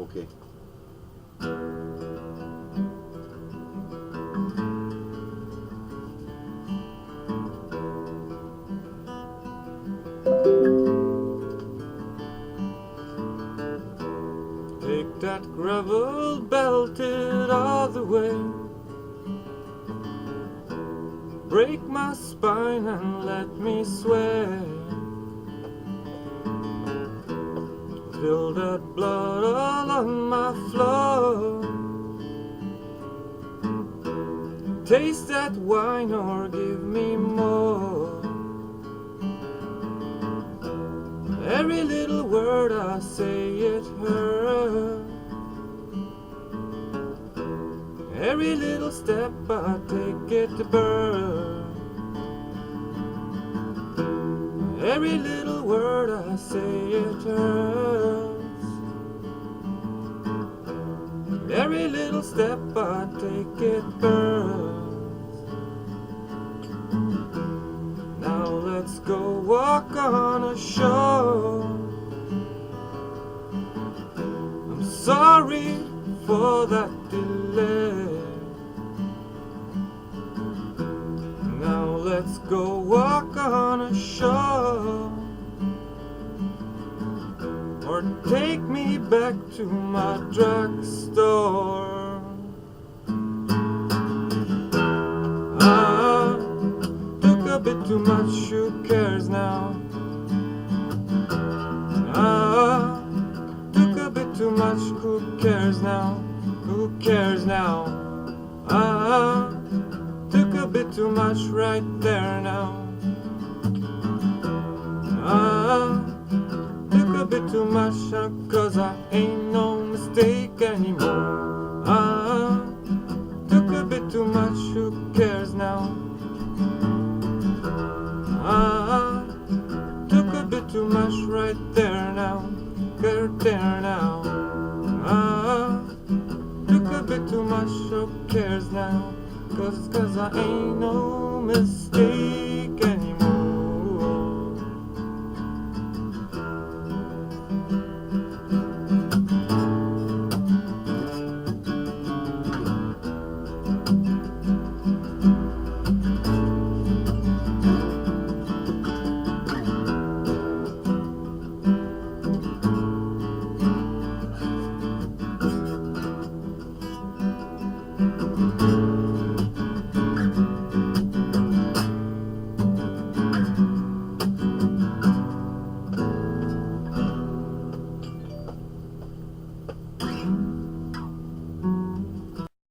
Okay. Take that gravel belted all the way. Break my spine and let me sway. Feel that blood all on my floor. Taste that wine or give me more. Every little word I say it hurts. Every little step I take it to burn. Every little word I say it hurts. Every little step I take it burns. Now let's go walk on a shore. I'm sorry for that delay. Now let's go walk on a shore. Or take me back to my drugstore. I took a bit too much, who cares now? I took a bit too much, who cares now? Who cares now? I took a bit too much right there now. Much, uh, cause I ain't no mistake anymore. I took a bit too much, who cares now? I took a bit too much right there now, right there now. I took a bit too much, who cares now? Cause, cause I ain't no mistake